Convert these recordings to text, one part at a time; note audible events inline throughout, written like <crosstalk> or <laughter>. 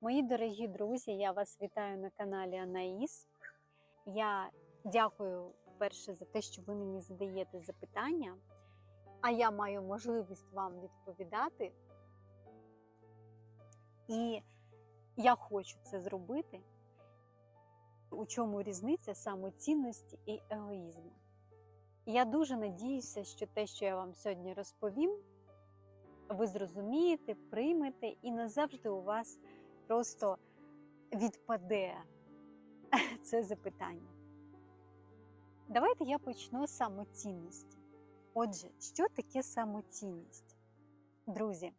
Мої дорогі друзі, я вас вітаю на каналі Анаїс. Я дякую перше за те, що ви мені задаєте запитання, а я маю можливість вам відповідати. І я хочу це зробити. У чому різниця самоцінності і егоїзму? Я дуже надіюся, що те, що я вам сьогодні розповім, ви зрозумієте, приймете і назавжди у вас просто відпаде <laughs> це запитання. Давайте я почну з самоцінності. Отже, що таке самоцінність? Друзі,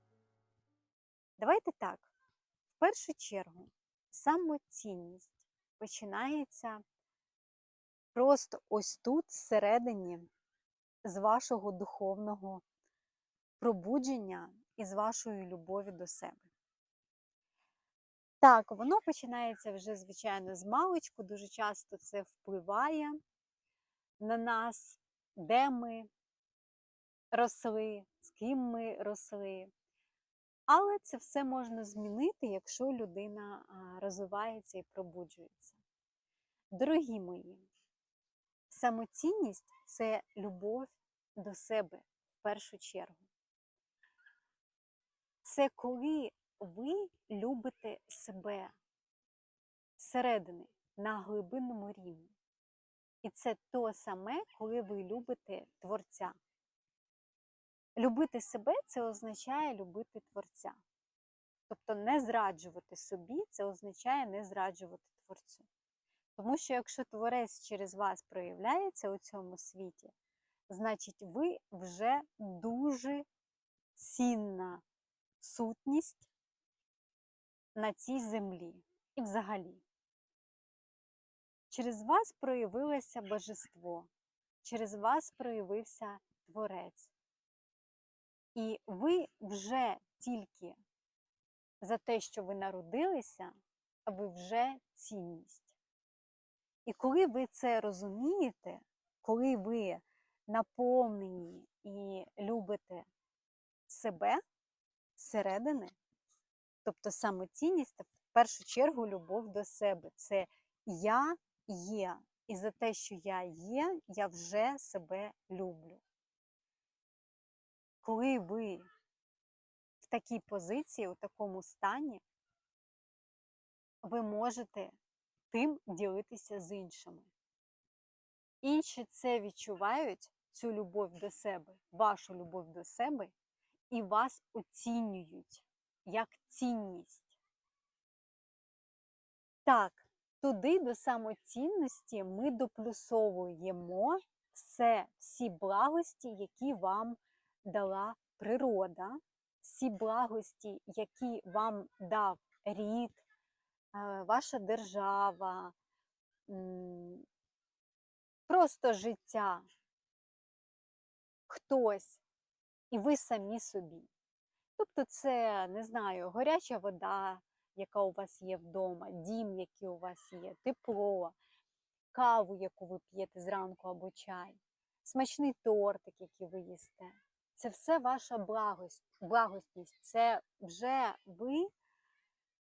давайте так. В першу чергу, самоцінність починається просто ось тут, всередині, з вашого духовного пробудження і з вашої любові до себе. Так, воно починається вже, звичайно, з маличку. Дуже часто це впливає на нас, де ми росли, з ким ми росли. Але це все можна змінити, якщо людина розвивається і пробуджується. Дорогі мої, самоцінність це любов до себе в першу чергу. Це коли ви любите себе зсередини на глибинному рівні. І це то саме, коли ви любите Творця. Любити себе це означає любити Творця. Тобто не зраджувати собі, це означає не зраджувати Творцю. Тому що якщо Творець через вас проявляється у цьому світі, значить ви вже дуже цінна сутність на цій землі і взагалі. Через вас проявилося божество, через вас проявився Творець. І ви вже тільки за те, що ви народилися, ви вже цінність. І коли ви це розумієте, коли ви наповнені і любите себе зсередини, тобто самоцінність, в першу чергу любов до себе. Це я є. І за те, що я є, я вже себе люблю. Коли ви в такій позиції, у такому стані, ви можете тим ділитися з іншими. Інші це відчувають, цю любов до себе, вашу любов до себе, і вас оцінюють як цінність. Так, туди до самоцінності ми доплюсовуємо все, всі благості, які вам дала природа, всі благості, які вам дав рід, е, ваша держава, просто життя, хтось, і ви самі собі. Тобто, це, не знаю, горяча вода, яка у вас є вдома, дім, який у вас є, тепло, каву, яку ви п'єте зранку або чай, смачний тортик, який ви їсте. Це все ваша благость, благосність. Це вже ви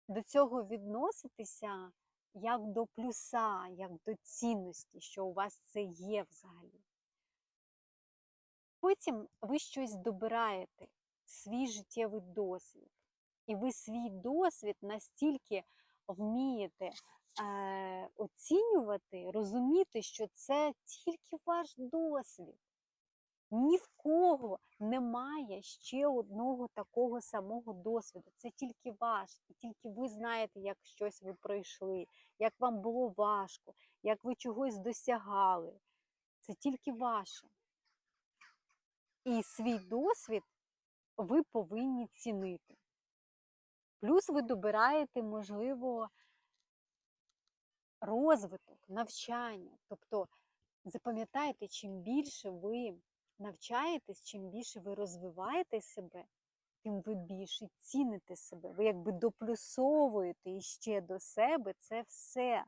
до цього відноситеся як до плюса, як до цінності, що у вас це є взагалі. Потім ви щось добираєте, свій життєвий досвід. І ви свій досвід настільки вмієте е, оцінювати, розуміти, що це тільки ваш досвід. Ні в кого немає ще одного такого самого досвіду. Це тільки ваш, і тільки ви знаєте, як щось ви пройшли, як вам було важко, як ви чогось досягали. Це тільки ваше. І свій досвід ви повинні цінити. Плюс ви добираєте, можливо, розвиток, навчання. Тобто, запам'ятайте, чим більше ви навчаєтесь, чим більше ви розвиваєте себе, тим ви більше ціните себе. Ви якби доплюсовуєте іще до себе це все.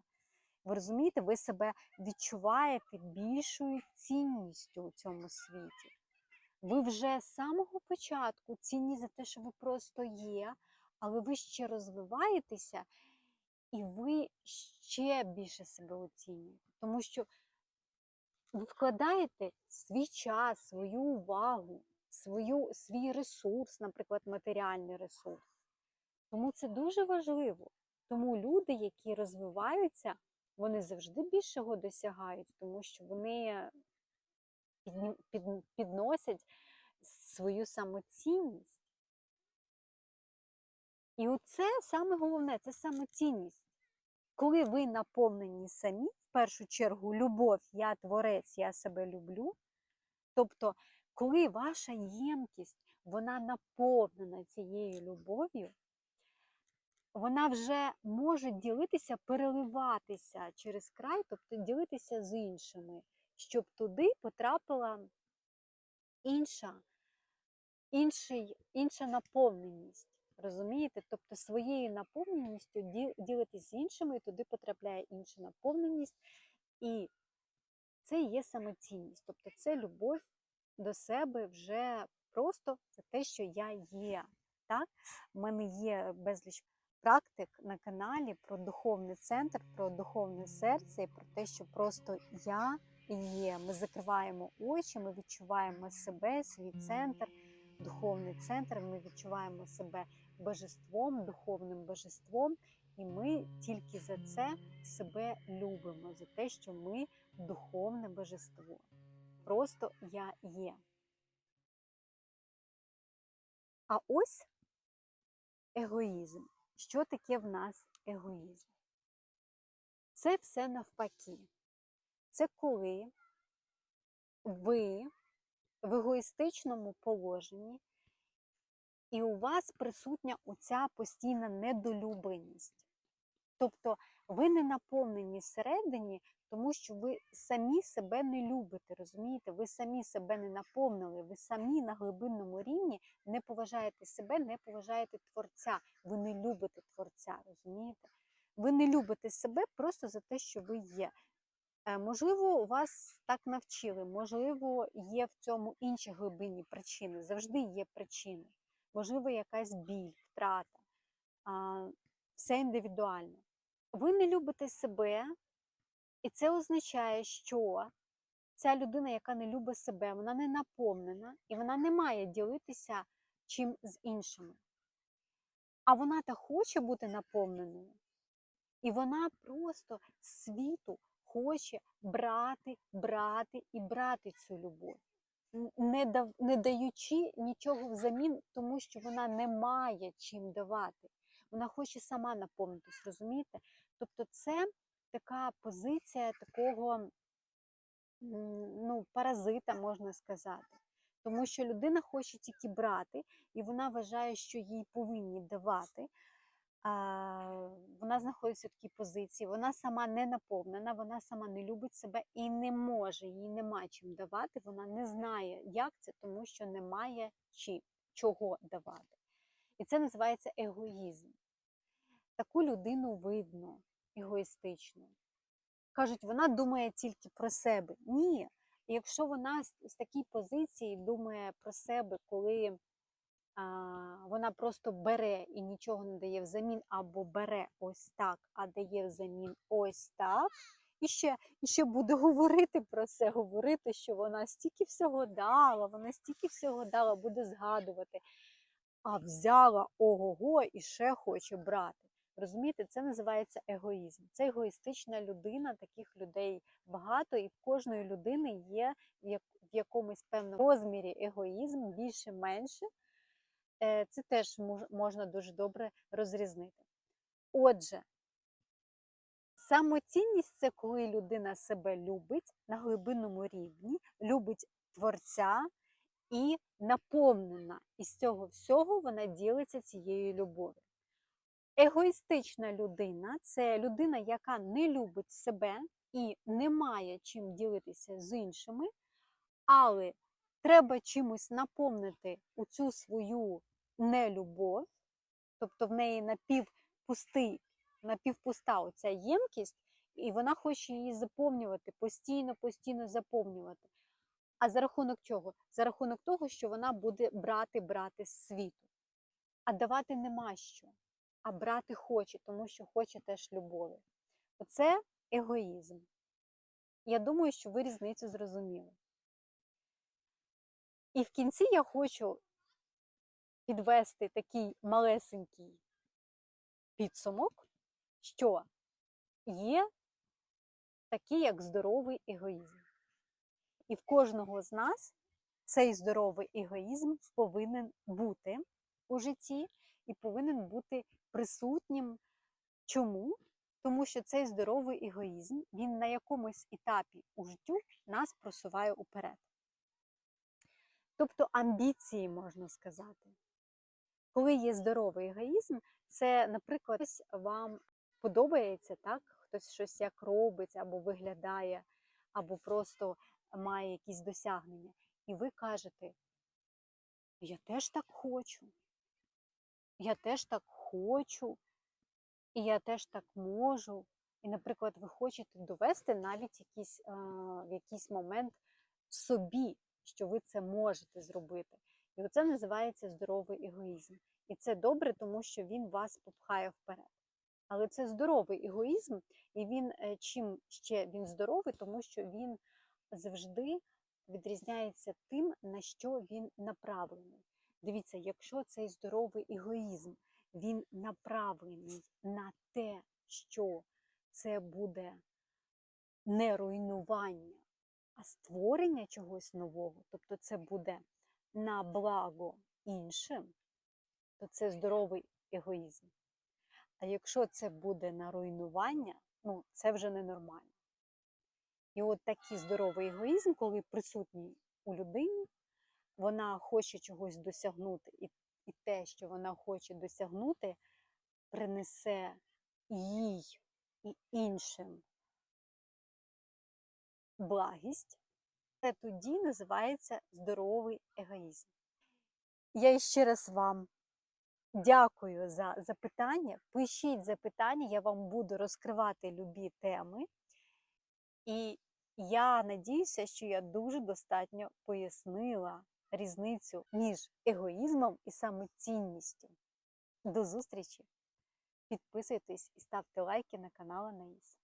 Ви розумієте, ви себе відчуваєте більшою цінністю у цьому світі. Ви вже з самого початку цінні за те, що ви просто є, але ви ще розвиваєтеся і ви ще більше себе оцінюєте. Тому що ви вкладаєте свій час, свою увагу, свою, свій ресурс, наприклад, матеріальний ресурс. Тому це дуже важливо. Тому люди, які розвиваються, вони завжди більшого досягають, тому що вони підні- під- підносять свою самоцінність. І оце саме головне, це самоцінність. Коли ви наповнені самі, в першу чергу, любов, я творець, я себе люблю. Тобто, коли ваша ємкість, вона наповнена цією любов'ю, вона вже може ділитися, переливатися через край, тобто ділитися з іншими, щоб туди потрапила інша, інший, інша наповненість. Розумієте? Тобто своєю наповненістю ді- ділитись з іншими, і туди потрапляє інша наповненість. І це є самоцінність. Тобто це любов до себе вже просто за те, що я є. Так? У мене є безліч практик на каналі про духовний центр, про духовне серце і про те, що просто я є. Ми закриваємо очі, ми відчуваємо себе, свій центр, духовний центр. Ми відчуваємо себе божеством, духовним божеством, і ми тільки за це себе любимо, за те, що ми духовне божество. Просто я є. А ось егоїзм. Що таке в нас егоїзм? Це все навпаки. Це коли ви в егоїстичному положенні, і у вас присутня оця постійна недолюбленість. Тобто ви не наповнені всередині, тому що ви самі себе не любите, розумієте? Ви самі себе не наповнили, ви самі на глибинному рівні не поважаєте себе, не поважаєте творця. Ви не любите творця, розумієте? Ви не любите себе просто за те, що ви є. Е, Можливо, вас так навчили, можливо, є в цьому інші глибинні причини. Завжди є причини. Можливо, якась біль, втрата. Все індивідуально. Ви не любите себе, і це означає, що ця людина, яка не любить себе, вона не наповнена і вона не має ділитися чим з іншими. А вона та хоче бути наповненою, і вона просто світу хоче брати, брати і брати цю любов, не, дав, не даючи нічого взамін, тому що вона не має чим давати. Вона хоче сама наповнитись, розумієте? Тобто, це така позиція такого ну, паразита, можна сказати. Тому що людина хоче тільки брати, і вона вважає, що їй повинні давати. Вона знаходиться в такій позиції, вона сама не наповнена, вона сама не любить себе і не може, їй нема чим давати, вона не знає, як це, тому що немає чим, чого давати. І це називається егоїзм. Таку людину видно егоїстично. Кажуть, вона думає тільки про себе. Ні. Якщо вона з, такій позиції думає про себе, коли вона просто бере і нічого не дає взамін, або бере ось так, а дає взамін ось так, і ще, і ще буде <laughs> говорити про це, говорити, що вона стільки всього дала, вона стільки всього дала, буде згадувати, а взяла ого-го і ще хоче брати. Розумієте, це називається егоїзм. Це егоїстична людина, таких людей багато, і в кожної людини є в якомусь певному розмірі егоїзм, більше-менше. Е, Це теж можна дуже добре розрізнити. Отже, самоцінність це коли людина себе любить на глибинному рівні, любить творця і наповнена. І з цього всього вона ділиться цією любов'ю. Егоїстична людина це людина, яка не любить себе і не має чим ділитися з іншими, але треба чимось наповнити у цю свою нелюбов, тобто в неї напівпустий, напівпуста оця ємкість, і вона хоче її заповнювати, постійно, постійно заповнювати. А за рахунок чого? За рахунок того, що вона буде брати, брати з світу. а давати нема що, а брати хоче, тому що хоче теж любові. Оце егоїзм. Я думаю, що ви різницю зрозуміли. І в кінці я хочу підвести такий малесенький підсумок, що є такий, як здоровий егоїзм. І в кожного з нас цей здоровий егоїзм повинен бути у житті і повинен бути присутнім. Чому? Тому що цей здоровий егоїзм він на якомусь етапі у життю нас просуває уперед. Тобто амбіції, можна сказати. Коли є здоровий егоїзм, це, наприклад, вам подобається, так? хтось щось як робить, або виглядає, або просто має якісь досягнення. І ви кажете, я теж так хочу, я теж так хочу, і я теж так можу. І, наприклад, ви хочете довести навіть якийсь, в якийсь момент собі, що ви це можете зробити. І оце називається здоровий егоїзм. І це добре, тому що він вас попхає вперед. Але це здоровий егоїзм, і він е, чим ще він здоровий, тому що він завжди відрізняється тим, на що він направлений. Дивіться, якщо цей здоровий егоїзм він направлений на те, що це буде не руйнування, а створення чогось нового, тобто це буде на благо іншим, то це здоровий егоїзм. А якщо це буде на руйнування, ну це вже ненормально. І от такий здоровий егоїзм, коли присутній у людині, вона хоче чогось досягнути, і, і те, що вона хоче досягнути, принесе їй і іншим благість, це тоді називається здоровий егоїзм. Я ще раз вам дякую за запитання. Пишіть запитання, я вам буду розкривати любі теми. І я надіюся, що я дуже достатньо пояснила різницю між егоїзмом і самоцінністю. До зустрічі! Підписуйтесь і ставте лайки на канал Анаїс.